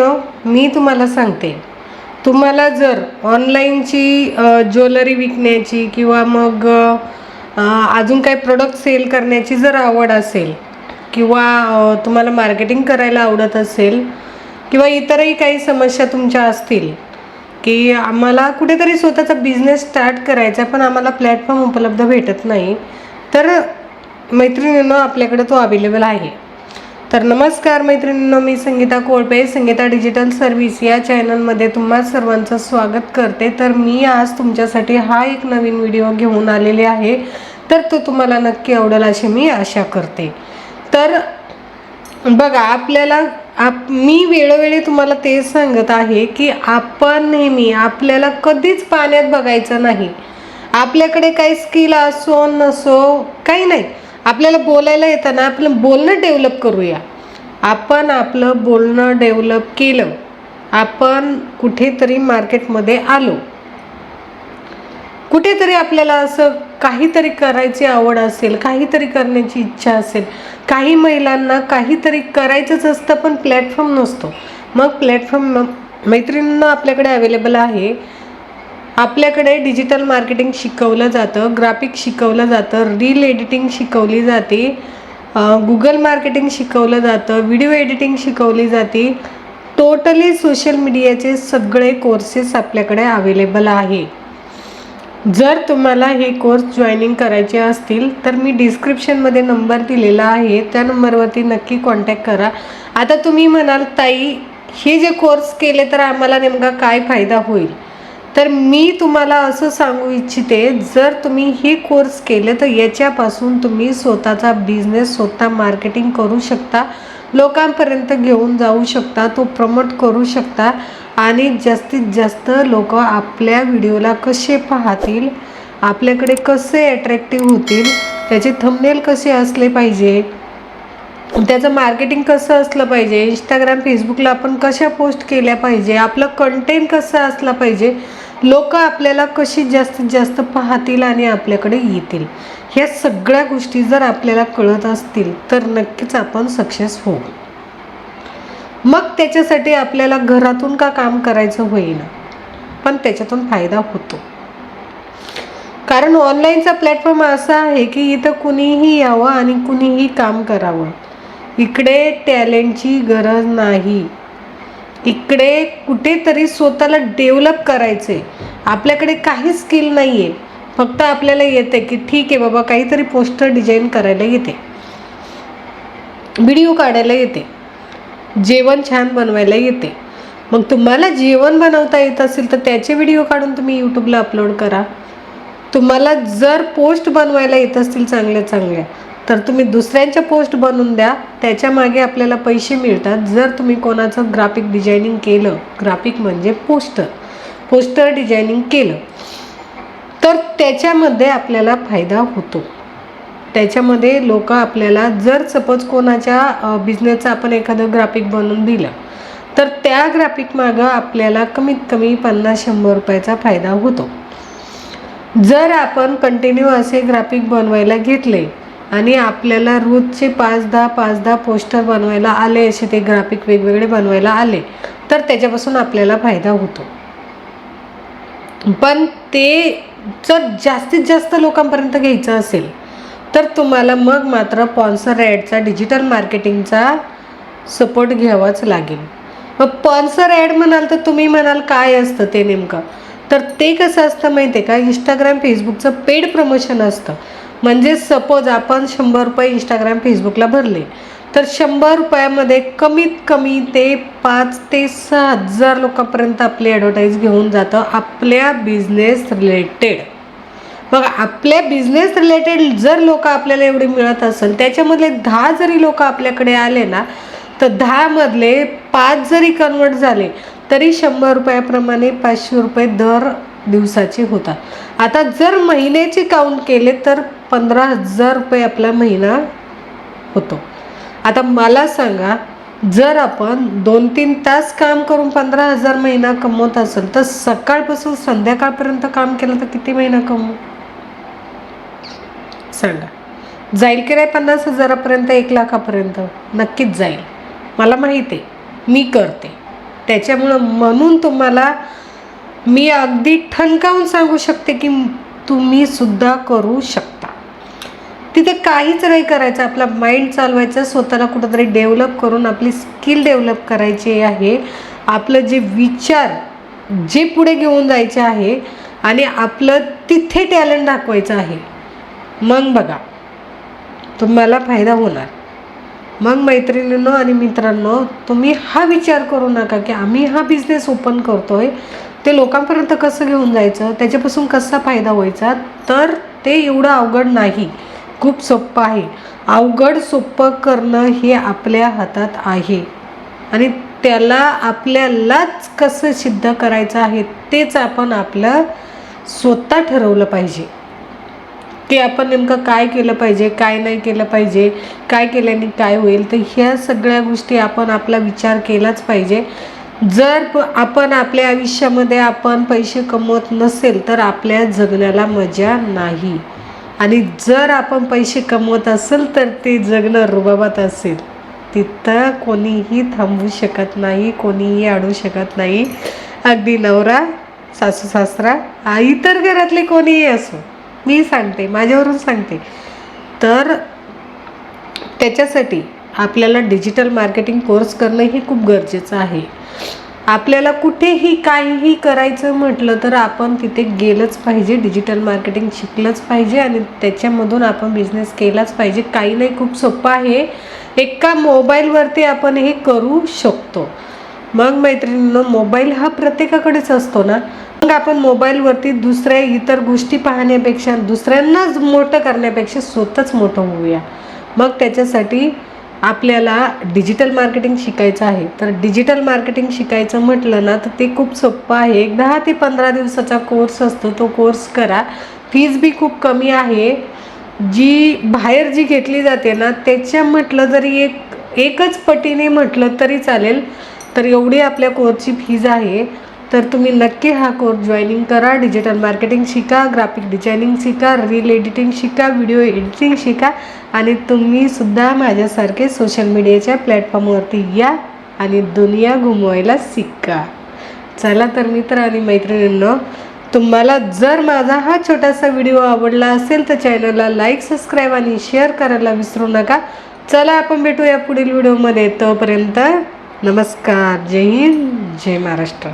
No मी तुम्हाला सांगते. तुम्हाला जर ऑनलाईनची ज्वेलरी विकण्याची किंवा मग अजून काही प्रोडक्ट सेल करण्याची जर आवड असेल किंवा तुम्हाला मार्केटिंग करायला आवडत असेल किंवा इतरही काही समस्या तुमच्या असतील की आम्हाला कुठेतरी स्वतःचा बिझनेस स्टार्ट करायचा आहे, पण आम्हाला प्लॅटफॉर्म उपलब्ध भेटत नाही तर मैत्रिणीनं आपल्याकडे तो अवेलेबल आहे. तर नमस्कार मैत्रिणींनो मी संगीता कोळपे संगीता डिजिटल सर्व्हिस या चॅनलमध्ये तुम्हा सर्वांचं स्वागत करते. तर मी आज तुमच्यासाठी हा एक नवीन व्हिडिओ घेऊन आलेले आहे. तर तो तुम्हाला नक्की आवडेल अशी मी आशा करते. तर बघा आपल्याला आप मी वेळोवेळी तुम्हाला तेच सांगत आहे की आपण नेहमी आपल्याला कधीच पाण्यात बघायचं नाही. आपल्याकडे काही स्किल असो नसो काही नाही. आपल्याला बोलायला येताना आपलं बोलणं डेव्हलप करूया. आपण आपलं बोलणं डेव्हलप केलं आपण कुठेतरी मार्केटमध्ये आलो. कुठेतरी आपल्याला असं काहीतरी करायची आवड असेल काहीतरी करण्याची इच्छा असेल काही महिलांना काहीतरी करायचंच असतं पण प्लॅटफॉर्म नसतो. मग प्लॅटफॉर्म मैत्रिणींना आपल्याकडे अवेलेबल आहे. आपल्याकडे डिजिटल मार्केटिंग शिकवलं जातं ग्राफिक शिकवलं जातं रील एडिटिंग शिकवली जाते गुगल मार्केटिंग शिकवलं जातं व्हिडिओ एडिटिंग शिकवली जाते. टोटली सोशल मीडियाचे सगळे कोर्सेस आपल्याकडे अवेलेबल आहे. जर तुम्हाला हे कोर्स जॉईनिंग करायचे असतील तर मी डिस्क्रिप्शनमध्ये नंबर दिलेला आहे त्या नंबरवरती नक्की कॉन्टॅक्ट करा. आता तुम्ही म्हणाल ताई हे जे कोर्स केले तर आम्हाला नेमका काय फायदा होईल? तर मी तुम्हाला असं सांगू इच्छिते जर तुम्ही हे कोर्स केले तर याच्यापासून तुम्ही स्वतःचा बिझनेस स्वतः मार्केटिंग करू शकता. लोकांपर्यंत घेऊन जाऊ शकता तो प्रमोट करू शकता आणि जास्तीत जास्त लोक आपल्या व्हिडिओला कसे पाहतील आपल्याकडे कसे अट्रॅक्टिव्ह होतील त्याचे थंबनेल कसे असले पाहिजे त्याचं मार्केटिंग कसं असलं पाहिजे इंस्टाग्राम फेसबुकला आपण कशा पोस्ट केल्या पाहिजे आपलं कंटेंट कसं असलं पाहिजे लोक आपल्याला कशी जास्तीत जास्त पाहतील आणि आपल्याकडे येतील? ह्या सगळ्या गोष्टी जर आपल्याला कळत असतील तर नक्कीच आपण सक्सेस होऊ. मग त्याच्यासाठी आपल्याला घरातून का काम करायचं होईना? पण त्याच्यातून फायदा होतो. कारण ऑनलाईनचा प्लॅटफॉर्म असा आहे की इथं कुणीही यावं आणि कुणीही काम करावं. इकडे टॅलेंटची गरज नाही. इकडे कुठेतरी स्वतःला डेव्हलप करायचे आपल्याकडे काही स्किल नाही आहे फक्त आपल्याला येते की ठीक आहे बाबा काहीतरी पोस्टर डिझाईन करायला येते. व्हिडिओ काढायला येते. जेवण छान बनवायला येते. मग तुम्हाला जेवण बनवता येत असेल तर त्याचे व्हिडिओ काढून तुम्ही यूट्यूबला अपलोड करा. तुम्हाला जर पोस्ट बनवायला येत असतील चांगल्या चांगल्या तर तुम्ही दुसऱ्यांच्या पोस्ट बनवून द्या. त्याच्यामागे आपल्याला पैसे मिळतात. जर तुम्ही कोणाचं ग्राफिक डिझायनिंग केलं ग्राफिक म्हणजे पोस्टर पोस्टर डिझायनिंग केलं तर त्याच्यामध्ये आपल्याला फायदा होतो. त्याच्यामध्ये लोक आपल्याला जर सपोज कोणाच्या बिझनेसचं आपण एखादं ग्राफिक बनवून दिलं तर त्या ग्राफिक मागं आपल्याला कमीत कमी पन्नास शंभर रुपयाचा फायदा होतो. जर आपण कंटिन्यू असे ग्राफिक बनवायला घेतले आणि आपल्याला रोजचे पाच दहा पाच दहा पोस्टर बनवायला आले असे ते ग्राफिक वेगवेगळे बनवायला आले तर त्याच्यापासून आपल्याला फायदा होतो. पण ते जर जास्तीत जास्त लोकांपर्यंत घ्यायचं असेल तर तुम्हाला मग मात्र पॉन्सर ॲडचा डिजिटल मार्केटिंगचा सपोर्ट घ्यावाच लागेल. मग पॉन्सर ॲड म्हणाल तर तुम्ही म्हणाल काय असतं ते नेमकं? तर ते कसं असतं माहिती आहे का इंस्टाग्राम फेसबुकचं पेड प्रमोशन असतं. म्हणजे सपोज आपण शंभर रुपये इंस्टाग्राम फेसबुकला भरले तर शंभर रुपयामध्ये कमीत कमी ते पाच ते सहा हजार लोकांपर्यंत आपली ॲडव्हर्टाईज घेऊन जातं आपल्या बिझनेस रिलेटेड मग आपल्या बिझनेस रिलेटेड जर लोक आपल्याला एवढी मिळत असेल त्याच्यामधले दहा जरी लोक आपल्याकडे आले ना तर दहामधले पाच जरी कन्वर्ट झाले तरी शंभर रुपयाप्रमाणे पाचशे रुपये दर दिवसाचे होतात. आता जर महिन्याचे काउंट केले तर पंधरा हजार रुपये आपला महिना होतो. आता मला सांगा जर आपण दोन तीन तास काम करून पंधरा हजार महिना कमवत असेल तर सकाळपासून संध्याकाळपर्यंत काम केलं तर किती महिना कमवू? सांगा. जाईल की नाही पन्नास हजारापर्यंत एक लाखापर्यंत? नक्कीच जाईल. मला माहिती आहे. मी करते. त्याच्यामुळं म्हणून तुम्हाला मी अगदी ठणकावून सांगू शकते की तुम्ही सुद्धा करू शकता. तिथे काहीच नाही करायचं. आपला माइंड चालवायचं स्वतःला कुठंतरी डेव्हलप करून आपली स्किल डेव्हलप करायची आहे. आपलं जे विचार जे पुढे घेऊन जायचे आहे आणि आपलं तिथे टॅलेंट दाखवायचं आहे. मग बघा तुम्हाला फायदा होणार. मग मैत्रिणींनो आणि मित्रांनो तुम्ही हा विचार करू नका की आम्ही हा बिझनेस ओपन करतो आहे ते लोकांपर्यंत कसं घेऊन जायचं? त्याच्यापासून कसा फायदा व्हायचा? तर ते एवढं अवघड नाही. खूप सोपं आहे. अवघड सोपं करणं हे आपल्या हातात आहे. आणि त्याला आपल्यालाच कसं सिद्ध करायचं आहे तेच आपण आपलं स्वतः ठरवलं पाहिजे. की आपण नेमकं काय केलं पाहिजे काय नाही केलं पाहिजे काय केल्याने काय होईल? तर ह्या सगळ्या गोष्टी आपण आपला विचार केलाच पाहिजे. जर प आपण आपल्या आयुष्यामध्ये आपण पैसे कमवत नसेल तर आपल्या जगण्याला मजा नाही. आणि जर आपण पैसे कमवत असेल तर ते जगणं रुबाबात असेल. तिथं कोणीही थांबवू शकत नाही कोणीही अडू शकत नाही. अगदी नवरा सासू सासरा इतर घरातले कोणीही असो मी सांगते माझ्यावरून सांगते. तर त्याच्यासाठी आपल्याला डिजिटल मार्केटिंग कोर्स करणं हे खूप गरजेचं आहे. आपल्याला कुठेही काहीही करायचं म्हटलं तर आपण तिथे गेलंच पाहिजे डिजिटल मार्केटिंग शिकलंच पाहिजे आणि त्याच्यामधून आपण बिझनेस केलाच पाहिजे. काही नाही खूप सोपं आहे. एका मोबाईलवरती आपण हे करू शकतो. मग मैत्रिणींनो मोबाईल हा प्रत्येकाकडेच असतो ना? मग आपण मोबाईलवरती दुसऱ्या इतर गोष्टी पाहण्यापेक्षा दुसऱ्यांनाच मोठं करण्यापेक्षा स्वतःच मोठं होऊया. मग त्याच्यासाठी आपल्याला डिजिटल मार्केटिंग शिकायचं आहे. तर डिजिटल मार्केटिंग शिकायचं म्हटलं ना तर ते खूप सोपं आहे. एक दहा ते पंधरा दिवसाचा कोर्स असतो तो कोर्स करा. फीज बी खूप कमी आहे. जी बाहेर जी घेतली जाते ना त्याच्या म्हटलं जरी एक एकच पटीने म्हटलं तरी चालेल. तर एवढी आपल्या कोर्सची फीज आहे. तर तुम्ही नक्की हा कोर्स जॉईनिंग करा. डिजिटल मार्केटिंग शिका ग्राफिक डिझायनिंग शिका रील एडिटिंग शिका व्हिडिओ एडिटिंग शिका आणि तुम्ही सुद्धा माझ्यासारखे सोशल मीडियाच्या प्लॅटफॉर्मवरती या आणि दुनिया घुमवायला शिका. चला तर मित्र आणि मैत्रिणींनो तुम्हाला जर माझा हा छोटासा व्हिडिओ आवडला असेल तर चॅनलला लाईक सबस्क्राईब आणि शेअर करायला विसरू नका. चला आपण भेटूया पुढील व्हिडिओमध्ये तोपर्यंत नमस्कार. जय हिंद. जय महाराष्ट्र.